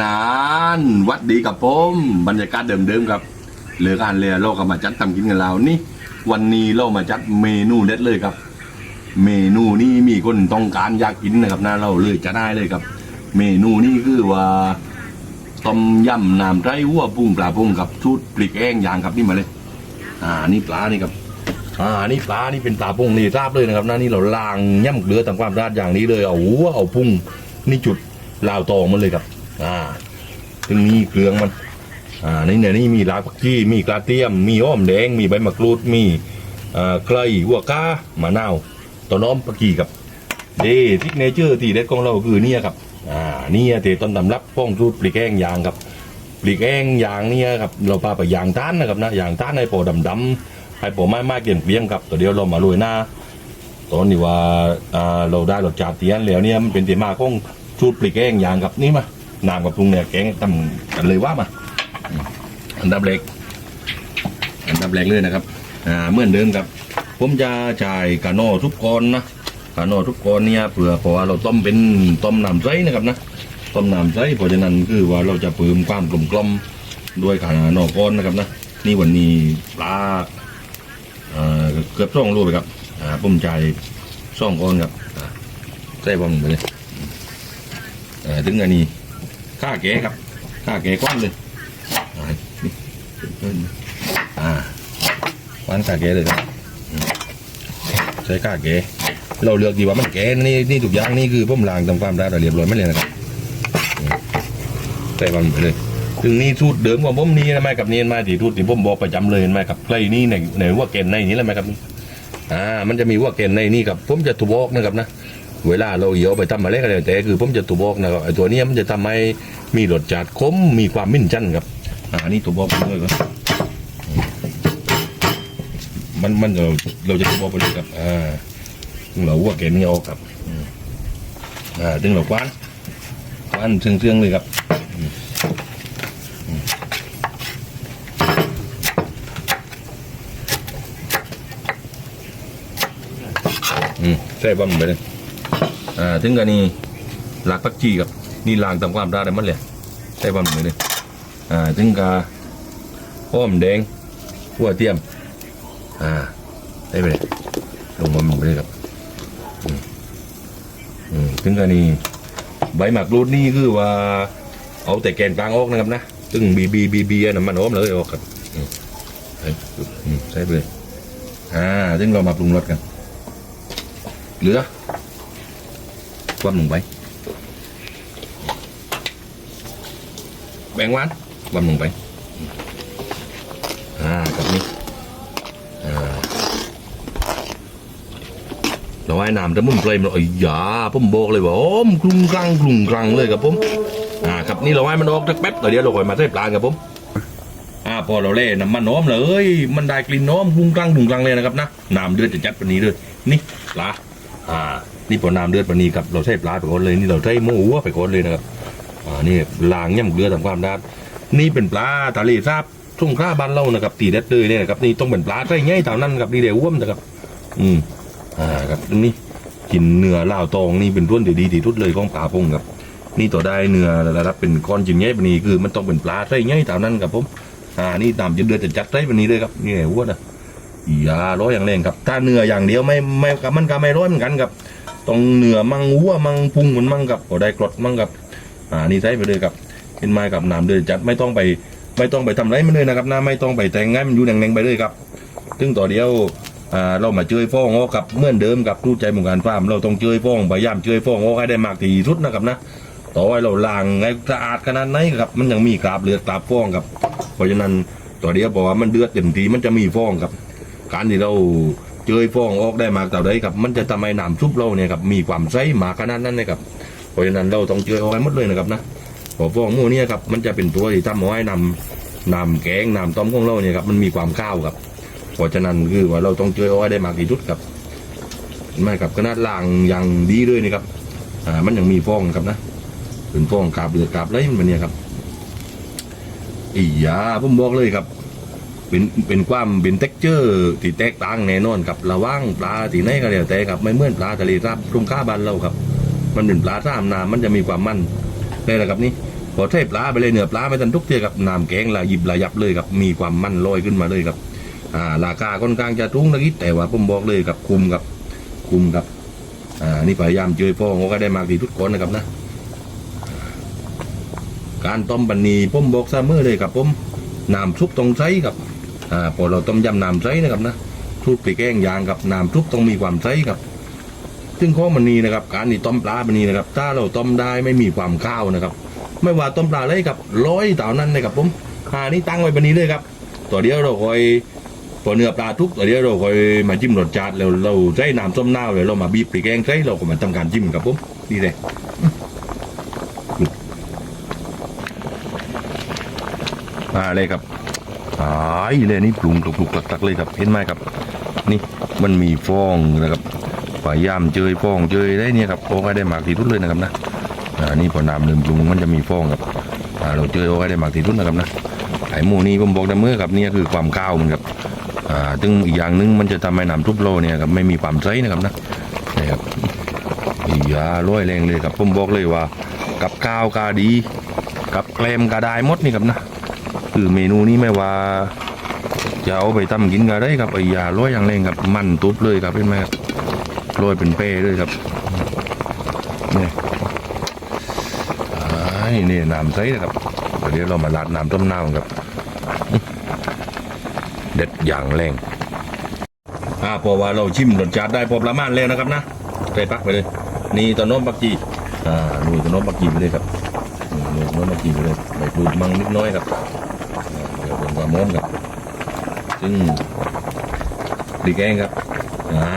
นานวัดดีกับผมบรรยากาศเดิมๆครับเหลือการเรือเราก็มาจัดทำกินกันแล้วนี่ วันนี้เรามาจัดเมนูเด็ดเลยครับ เมนูนี้มีคนต้องการอยากกินนะครับนะเราเลยจะได้เลยครับ เมนูนี้คือว่าต้มยำน้ำไร้วัวปุ้งปลาปุ้งกับชุดปลิกแองอย่างครับนี่มาเลย อ่านี่ปลานี่ครับอ่านี่ปลานี่เป็นปลาปุ้งนี่ราบเลยนะครับนะนี่เราล้างย่ำเกลือตามความราดอย่างนี้เลยเอาหัวเอาปุ้งนี่จุดลาวตองมันเลยครับ อ่าถึงนี่เครื่องมัน อ่านี่เนี่ยนี่มีรากผักชีมีกระเทียม มีอ้อมแดง มีใบมะกรูด มีเอ่อไครหัวก้ามะนาวต้นน้อมผักชีครับเดทิกเนเจอร์ที่เด็ดของเราคือเนี่ยครับ อ่า เนี่ยเตต้นตำรับป้องสูตรปลีกแห้งยางครับปลีกแห้งยางเนี่ยครับ เราพาไปยางต้านนะครับนะยางต้านให้โปดำดำให้โปไม้ไม้เกลี่ยนเปลี่ยงครับตัวเดียวเรามาลุยหน้าตอนนี้ว่าอ่าเราได้รสจัดเตียนแล้วเนี่ยมันเป็นเตียมาของสูตรปลีกแห้งยางครับนี่มา น้ำกับปรุงเนี่ยแกงทำกันเลยว่ามา อันดับเล็กอันดับแรกเลยนะครับอ่าเหมือนเดิมครับ ผมจะจ่ายกาโน่ทุกกอนนะกาโน่ทุกกอนเนี่ยเผื่อเพราะว่าเราต้มเป็นต้มน้ำใสนะครับนะต้มน้ำใสเพราะฉะนั้นคือว่าเราจะเพิ่มความกลมกลมด้วยกาโน่ก้อนนะครับนะนี่วันนี้ปลาเอ่อเกือบสองโลไปครับอ่าผมจ่ายสองก้อนครับใส่บอลไปเลยอ่าถึงอันนี้ ค่าแก่ครับค่าแก่ก้อนเลยอ่านี่อ่าวันกาเกเลยครับใช้กาเกเราเลือกดีว่ามันแก่นี่นี่ทุกอย่างนี่คือผมลางทำความได้เรียบร้อยไม่เลยนะครับใส่วันไปเลยถึงนี่ทูดเดิมของผมนี่นะไหมกับนี่มาที่ทูดที่ผมบอกประจำเลยไหมกับใกล้นี่ในในหัว่าเกณฑ์ในนี้และไหมครับอ่ามันจะมีว่าเกณฑ์ในนี่ครับผมจะถูบอกนะครับนะ เวลาเราเหี่ยวไปทำอะไรก็แล้วแต่คือผมจะถูบอกนะครับไอ้ตัวนี้มันจะทำให้มีรสจัดขมมีความมิ่นจันครับอ่านี่ตัวบอกไปเลยครับมันมันเราเราจะตัวบอกไปเลยครับอ่าถึงเราว่าแกนี่เอาครับอ่าถึงเราคว้านคว้านเชื่องๆเลยครับอืมใส่บะหมี่ไปเลย อ่าถึงกันนี่หลักพักจีครับนี่ลางตามความได้เลยมันเลยใส่บะหมี่ไปเลยอ่าถึงกาอ้อมแดงหัวเทียม อ่าได้ไปเลยลงมามันไปเลยครับอืมถึงกันนี่ใบหมากรูดนี่คือว่า เอาแต่แกนกลางออกนะครับนะซึ่งบีบีบีบีน้ำมันอ้อมเลยออกครับใส่ไปเลยอ่าถึงเรามาปรุงรสกันเหลือ ความลงไปแบ่งหวานความลงไปอ่ากับนี้อ่าเราให้น้ำจะมุ่นเปลยมันเอ้ยยาผมบอกเลยว่าโอ้มกรุงกรังกรุงกรังเลยครับผมอ่าครับนี่เราให้มันออกสักแป๊บเดี๋ยวเราค่อยมาใส่ปลาครับผมอ่าพอเราเล่น้ำมันน้อมเลยมันได้กลิ่นน้อมกรุงกรังกรุงกรังเลยนะครับนะน้ำเดือดจะจัดปานนี้เลยนี่ปลาอ่า นี่พอน้ำเดือดปนนี้ครับเราใส่ปลาไปก่อนเลยนี่เราใส่หมูหัวไปก่อนเลยนะครับอ่านี่ล้างย่ำเกลือทำความได้นี่เป็นปลาทะเลซาบทุ่งข้าบ้านเรานะครับตีเด็ดเลยเนี่ยครับนี่ต้องเป็นปลาไส้ง่ายเท่านั้นครับนี่เดียวอ้วมนะครับ อืมอ่าครับนี่กินเนื้อลาวตองนี่เป็นร่วนที่ดีที่สุดเลยของปลาพงครับ นี่ต่อได้เนื้อระดับเป็นก้อนจิ้มง่ายแบบนี้คือ มันต้องเป็นปลาไส้ง่ายเท่านั้นครับผมอ่านี่ตามจนเดือดจะจัดไส้แบบนี้เลยครับนี่อ้วนอะอย่าร้อยอย่างแรงครับ ถ้าเนื้ออย่างเดียวไม่ไม่กับมันก็ไม่ร้อยเหมือนกันครับ ต้องเหนือมังวัวมังพุงมันมังกับก็ได้กรดมังกับอ่านี่ใส่ไปเลยครับเป็นไม้กับน้ำเดือดจัดไม่ต้องไปไม่ต้องไปทำไรมันเลยนะครับนะไม่ต้องไปแต่งงานมันอยู่แหน่งๆไปเลยครับถึงต่อเดียวอ่าเรามาเจอฟ้องออกับเมื่อนเดิมกับรูปใจหมู่การฟาร์มเราต้องเจอฟ้องพยายามเจอฟ้องออกให้ได้มากที่สุดนะครับนะต่อให้เราล้างไงสะอาดขนาดไหนครับมันยังมีกราบเลือดกราบฟ้องครับเพราะฉะนั้นต่อเดียวบอกว่ามันเดือดเต็มทีมันจะมีฟ้องครับ การที่เรา เจอฟ้องออกได้มากเท่าใดครับมันจะทำให้น้ำซุปเราเนี่ยครับมีความใสมากขนาดนั้นนะครับเพราะฉะนั้นเราต้องเจอเอาไว้หมดเลยนะครับนะพอฟองหมูเนี่ยครับมันจะเป็นตัวที่ทำเอาให้นำนำแกงนำต้มของเราเนี่ยครับมันมีความข้าวครับเพราะฉะนั้นคือว่าเราต้องเจอเอาไว้ได้มากที่สุดครับไม่ครับขนาดล่างอย่างดีเลยนี่ครับอ่ามันยังมีฟองครับนะเป็นฟองกาบเลือดกาบไรมันเนี่ยครับอียาผมบอกเลยครับ เป็นเป็นความเป็นเท็กเจอร์ที่แตกต่างแน่นอนครับระว่างปลาที่ไหนก็แล้วแต่ครับไม่เหมือนปลาทะเลครับตรงข้าบ้านเราครับ มันเป็นปลาท่ามน้ำมันจะมีความมันนี่แหละครับนี่พอใช้ปลาไปเลยเนื้อปลาไม่ทันทุกเทียกับน้ำแกงละหยิบละยับเลยครับมีความมันลอยขึ้นมาเลยครับอ่าราคาค่อนข้างจะทุ่งนิดแต่ว่าผมบอกเลยครับคุมครับคุมครับอ่านี่พยายามเจอพ่อเขาก็ได้มากที่ทุกคนนะครับนะ การต้มบันนีผมบอกเสมอเลยครับผมน้ำซุปต้องใสครับ อ่าพอเราต้มยำน้ำใสนะครับนะสูตรปีแกงยางกับน้ำซุปต้องมีความใสครับ ซึ่งข้อมันนี้นะครับ การที่ต้มปลาบันนี้นะครับ ถ้าเราต้มได้ไม่มีความข้าวนะครับ ไม่ว่าต้มปลาเลยครับร้อยเต่านั้นนะครับผมอ่านี่ตั้งไว้บันนี้เลยครับตัวเดียวเราคอยพอเนื้อปลาทุกตัวเดียวเราคอยมาจิ้มรสชาติแล้วเราใช้น้ำส้มน้าเลยเรามาบีบปีแกงใส่เราก็มาทำการจิ้มครับผมนี่เลยมาเลยครับายเลยนี่ปรุงกรุกๆตักเลยครับเห็นไหมครับ นี่มันมีฟองนะครับพยายามเจยฟองเจยได้เนี่ยครับโอ้ก็ได้มากที่สุดเลยนะครับนะอ่านี่พอน้ำเริ่มปรุงมันจะมีฟองครับอ่าเราเจยโอ้ก็ได้มากที่สุดนะครับนะไอ้หมูนี่ผมบอกแต่เมื่อครับเนี่ยคือความข้าวมันครับอ่าซึ่งอีกอย่างหนึงมันจะทำให้น้ำทุบโลเนี่ยครับไม่มีความใสนะครับนะนี่ครับอียาร้อยแรงเลยครับผมบอกเลยว่ากับข้าวกาดี กับแกล้มกาได้หมดนี่ครับนะ คือเมนูนี้ไม่ว่าจะเอาไปทำกินก็ได้ครับไอ้ยาร้อยอย่างแรงครับมันตุ๊บเลยครับเห็นไหมครับโรยเป็นเป้เลยครับนี่ไอ้นี่น้ำใสนะครับเดี๋ยวเรามาราดน้ำต้มน้ำครับ เด็ดอย่างแรงอ่าพอว่าเราชิมรสชาติได้พอประมาณแล้วนะครับนะใส่ปักไปเลย นี่ตอนโน้มปักจีอ่าลุยตอนโน้มปักจีไปเลยครับนี่ตอนโน้มปักจีไปเลยใบกรูดมั่งนิดน้อยครับ เดี๋ยวเป็นความ้อนครับ ซึ่งปีแกงครับอ่า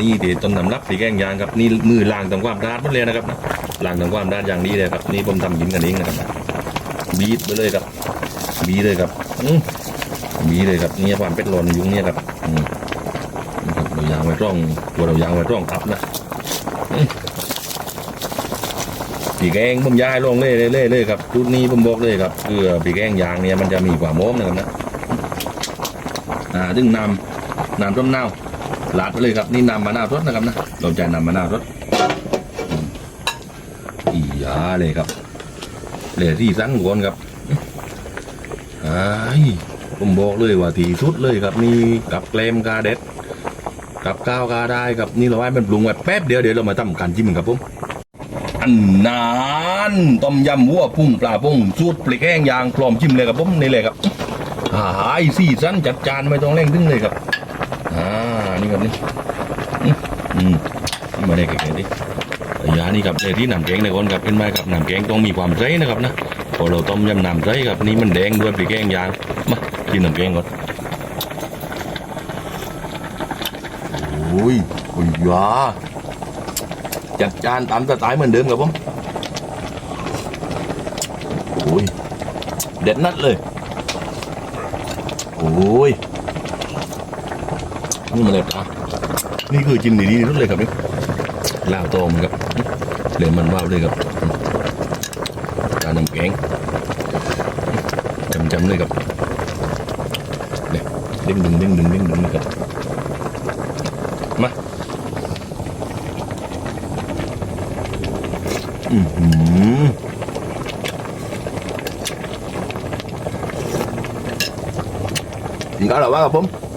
นี่เดี๋ยวต้นสำรับปีแกงยางครับนี่มือล้างทำความสะอาดหมดเลยนะครับนะล้างทำความสะอาดอย่างนี้เลยครับ นี่ผมทำกินกันเองนะครับบีบไปเลยครับบีเลยครับอืมบีเลยครับนี่ความเป็ดร้อนยู่เนี่ยครับอืมครับเรายางไว้ร่องตัวเรายางไว้ร่องทับนะ ปีแกงผมย้ายลงเล่เล่เลยครับชุดนี้ผมบอกเลยครับคือปีแกงยางเนี่ยมันจะมีความโม้มนะครับนะอ่าดึงนำนำต้มเน่าลาดไปเลยครับนี่นำมะนาวรสนะครับนะเราจะนำมะนาวรสอียาเลยครับเลยที่สังก่อนครับไอ้ผมบอกเลยว่าทีสุดเลยครับนี่กับแกลมกาเด็ดกับข้าวกาได้ครับนี่เราไว้มันปรุงไว้แป๊บเดียวเดี๋ยวเรามาทำการจิ้มครับผม อันนานต้มยำวัวพุ่งปลาพุ่งสูตรปลิกแห้งยางพร้อมจิ้มเลยครับผมนี่เลยครับหายสี่สั้นจัดจานไม่ต้องเร่งถึงเลยครับอ่านี่ครับนี่อืมมนี่มาได้แก่ๆดิไอ้ยานี่ครับเลยที่น้ำแกงในคนครับเป็นไหมครับน้ำแกงต้องมีความใสนะครับนะพอเราต้มยำน้ำใสครับนี่มันแดงด้วยปลีแกงยางมากินน้ำแกงก่อนโอ้ยโอ้ยยา จัดจานตามสไตล์เหมือนเดิมครับผมโอ้ยเด็ดนัดเลยโอ้ยนี่มาเลยปลานี่คือจิ้มดีๆที่สุดเลยครับนี่ลาวโตมครับเหลือมันว่าวเลยครับจานน้ำแกงจำๆเลยครับเนี่ยเด้งดึงเด้งดึงเด้งดึงนะครับ มา อือหือ กินข้าวหรือว่าครับผม